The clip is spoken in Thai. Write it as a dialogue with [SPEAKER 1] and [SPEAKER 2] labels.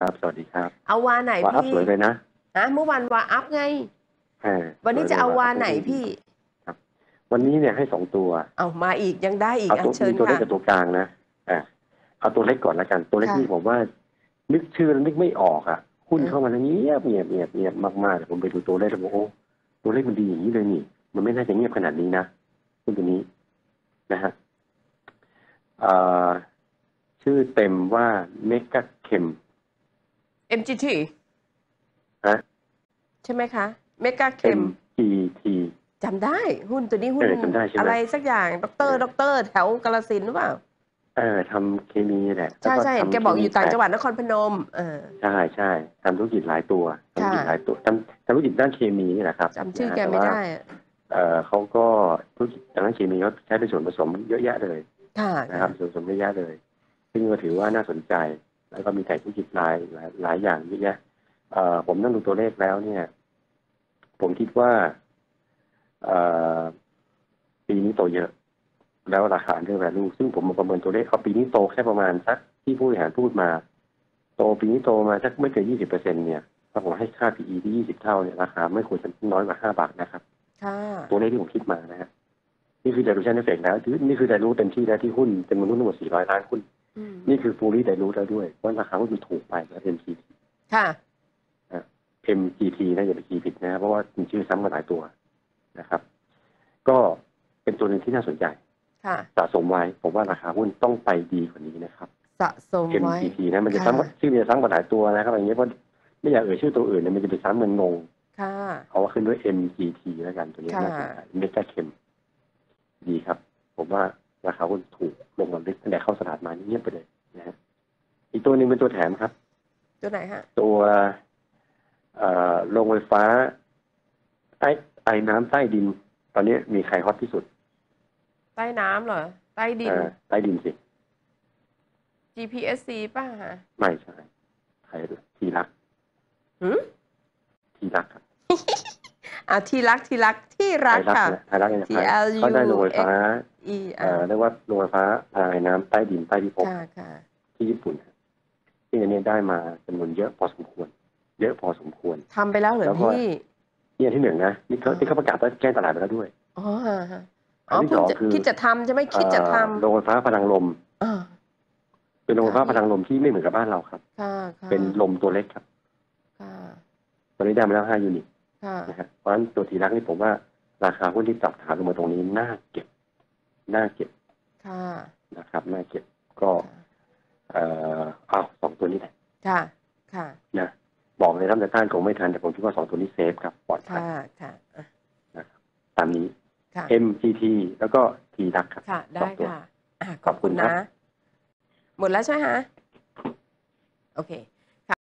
[SPEAKER 1] ครับ สวัสดีครับ
[SPEAKER 2] เอาวาไหน
[SPEAKER 1] ว่าอัพ
[SPEAKER 2] พี่
[SPEAKER 1] สวยเลยนะ
[SPEAKER 2] ฮะเมื่อวันวาอัพไง
[SPEAKER 1] เออ
[SPEAKER 2] วันนี้
[SPEAKER 1] สยล
[SPEAKER 2] จะ
[SPEAKER 1] ย
[SPEAKER 2] เอาวา
[SPEAKER 1] อัพ
[SPEAKER 2] ไหน
[SPEAKER 1] สวย
[SPEAKER 2] พี่
[SPEAKER 1] วันนี้เนี่ยให้สองตัว
[SPEAKER 2] เอามาอีกยังได้อีก
[SPEAKER 1] เอา
[SPEAKER 2] อะ
[SPEAKER 1] ตัว
[SPEAKER 2] เชิญ
[SPEAKER 1] มีตัวเล็ก
[SPEAKER 2] ค่ะ
[SPEAKER 1] กับตัวกลางนะอะเอาตัวเล็กก่อนละกัน ตัวเล็ก
[SPEAKER 2] ค่ะ
[SPEAKER 1] นี่ผมว่า นึกชื่อแล้วนึกไม่ออกอะหุ้น
[SPEAKER 2] เออ
[SPEAKER 1] เข้ามาแล้วเงียบเงียบเงียบเงียบมากๆแต่ผมไปดูตัวเลขแล้วบอกโอ้ตัวเลขมันดีอย่างนี้เลยนี่ มันไม่น่าจะเงียบขนาดนี้นะหุ้นตัวนี้นะฮะเอ่อชื่อเต็มว่าเมกะเคม
[SPEAKER 2] MGT
[SPEAKER 1] ฮะ
[SPEAKER 2] ใช่ไหมคะ เมกาเข็ม
[SPEAKER 1] MGT
[SPEAKER 2] จำได้หุ้นตัวนี้หุ้น
[SPEAKER 1] เออจำได้ใช่ไหม
[SPEAKER 2] อะไรสักอย่างด็อกเตอร์ด็อกเตอร์แถวกาลสินธุ์หรือเปล่า
[SPEAKER 1] เออทำเคมีแหละ
[SPEAKER 2] ใช่
[SPEAKER 1] แล้ว
[SPEAKER 2] ใช่เห็น
[SPEAKER 1] ทำ
[SPEAKER 2] แกบอกอยู่ต่าง
[SPEAKER 1] เคมี
[SPEAKER 2] จังหวัดนครพนมเออ
[SPEAKER 1] ใช่ใช่ทำธุรกิจหลายตัวทำธุรกิจ
[SPEAKER 2] ค่ะ
[SPEAKER 1] หลายตัวทำทำธุรกิจด้านเคมีนี่แหละครับ
[SPEAKER 2] จำชื่อ
[SPEAKER 1] นะ
[SPEAKER 2] แก
[SPEAKER 1] แต่
[SPEAKER 2] ไม่
[SPEAKER 1] ว่า
[SPEAKER 2] ได้อะ
[SPEAKER 1] เออเขาก็ธุรกิจทางด้านเคมีเขาใช้เป็นส่วนผสมเยอะแยะเลย
[SPEAKER 2] ค่ะ
[SPEAKER 1] นะครับส่วนผสมเยอะแยะเลย ซึ่งก็ถือว่าน่าสนใจ แล้วก็มีแต่ธุรกิจหลายหลายหลายอย่างเยอะแยะเอ่อผมนั่งดูตัวเลขแล้วเนี่ย ผมคิดว่าเอ่อปีนี้โตเยอะ แล้วราคาเรื่อง value ซึ่งผมมาประเมินตัวเลขเขาปีนี้โตแค่ประมาณสักที่ผู้บริหารพูดมา โตปีนี้โตมาสักไม่เกินยี่สิบเปอร์เซ็นเนี่ยถ้าผมให้ค่า PE ที่ยี่สิบเท่าเนี่ยราคาไม่ควรจะน้อยกว่าห้าบาทนะครับ
[SPEAKER 2] ค่ะ
[SPEAKER 1] ตัวเลขที่ผมคิดมานะฮะนี่คือ dilution effect แล้วคือนี่คือ dilute เต็มที่แล้วที่หุ้นจำนวนหุ้นทั้งหมด400ล้านหุ้น
[SPEAKER 2] อืม
[SPEAKER 1] นี่คือ fully dilute แล้วด้วยเพราะราคาหุ้นมันถูกไปนะ MGT
[SPEAKER 2] ค่ะ
[SPEAKER 1] MGT นะอย่าไปคีย์ผิดนะครับเพราะว่ามีชื่อซ้ำกันหลายตัวนะครับ ก็เป็นตัวหนึ่งที่น่าสนใจ
[SPEAKER 2] ค่ะ
[SPEAKER 1] สะสมไว้ ผมว่าราคาหุ้นต้องไปดีกว่านี้นะครับ
[SPEAKER 2] สะสมไว้
[SPEAKER 1] MGT นะมันจะ
[SPEAKER 2] ค่ะ
[SPEAKER 1] ซ้ำกับชื่อมันจะซ้ำกับหลายตัวนะครับอย่างเงี้ยเพราะไม่อยากเอ่ยชื่อตัวอื่นเนี่ยมันจะไปซ้ำมันงง
[SPEAKER 2] ค่ะ
[SPEAKER 1] เอาว่าขึ้นด้วย MGT แล้วกันตัวนี้
[SPEAKER 2] ค่ะ
[SPEAKER 1] น่าสนใจเมกะเคมดีครับ ผมว่า ราคาหุ้นถูกลงมาลึกตั้งแต่เข้าตลาดมานี่เงียบไปเลยนะฮะอีกตัวหนึ่งเป็นตัวแถมครับ
[SPEAKER 2] ตัวไหนฮะ
[SPEAKER 1] ตัวเอ่อโรงไฟฟ้าใต้ไอ้น้ำใต้ดิน ตอนนี้มีใครฮอตที่สุด
[SPEAKER 2] ใต้น้ำเหรอ ใต้ดิน
[SPEAKER 1] เอ่อใต้ดินสิ
[SPEAKER 2] GPSC ป่ะฮะ
[SPEAKER 1] ไม่ใช่ ใครทีรัก
[SPEAKER 2] หืม
[SPEAKER 1] ทีรักครับ
[SPEAKER 2] อะที่รักที่รักที่รัก
[SPEAKER 1] ไทยรั
[SPEAKER 2] ค่ะ
[SPEAKER 1] เนี่ยไทยรักเนี่ย
[SPEAKER 2] T L U
[SPEAKER 1] เขาได้โรงไฟฟ้า
[SPEAKER 2] E
[SPEAKER 1] เอ่อ
[SPEAKER 2] อะ
[SPEAKER 1] เรียกว่าโรงไฟฟ้าพลังไอ้น้ำใต้ดินใต้พิภพ
[SPEAKER 2] ค่ะค่ะ
[SPEAKER 1] ที่ญี่ปุ่นครับซึ่งอันนี้ได้มาจำนวนเยอะพอสมควร เยอะพอสมควร
[SPEAKER 2] ทำไปแล้วเหรอ
[SPEAKER 1] แล้วก็
[SPEAKER 2] พี่
[SPEAKER 1] นี่อันที่หนึ่งนะนี่เขา
[SPEAKER 2] อ๋อ
[SPEAKER 1] ที่เขาประกาศว่าแจ้งตลาดไปแล้วด้วย
[SPEAKER 2] อ๋อฮะฮะ
[SPEAKER 1] อั
[SPEAKER 2] อ๋
[SPEAKER 1] น
[SPEAKER 2] อ
[SPEAKER 1] ที่
[SPEAKER 2] เพิ่
[SPEAKER 1] ส
[SPEAKER 2] ง
[SPEAKER 1] อง
[SPEAKER 2] จะ
[SPEAKER 1] คือ
[SPEAKER 2] คิดจะทำจะไม่คิดจะท
[SPEAKER 1] เอ่อโรงไฟฟ้าพลังลมำ
[SPEAKER 2] อ่า
[SPEAKER 1] เป็นโรงไฟฟ้า
[SPEAKER 2] ค่ะ
[SPEAKER 1] พลังลมที่ไม่เหมือนกับบ้านเราครับ
[SPEAKER 2] ค่ะค่ะ
[SPEAKER 1] เป็นลมตัวเล็กครับ
[SPEAKER 2] ค่ะ
[SPEAKER 1] ตอนนี้ได้มาแล้วห้ายูนิต
[SPEAKER 2] ค่ะ
[SPEAKER 1] นะฮะเพราะฉะนั้นตัวทีรักนี่ผมว่า ราคาหุ้นที่ปรับฐานลงมาตรงนี้น่าเก็บน่าเก็บ
[SPEAKER 2] ค่ะ
[SPEAKER 1] นะครับน่าเก็บก็เอ่อเอาสองตัวนี้แหละ
[SPEAKER 2] ค่ะ ค่ะ
[SPEAKER 1] นะบอกเลยรับแต่ต้านคงไม่ทันแต่ผมคิดว่าสองตัวนี้เซฟครับปลอดภัย
[SPEAKER 2] ค่ะค่ะอะ
[SPEAKER 1] ตามนี้
[SPEAKER 2] ค่ะ
[SPEAKER 1] MGT แล้วก็ทีรักครับ
[SPEAKER 2] ค่ะ
[SPEAKER 1] ส
[SPEAKER 2] ได้
[SPEAKER 1] องตัว
[SPEAKER 2] ค่ะอะ
[SPEAKER 1] ขอบคุณ
[SPEAKER 2] นะ
[SPEAKER 1] ครับ
[SPEAKER 2] หมดแล้วใช่ไหมฮะ โอเค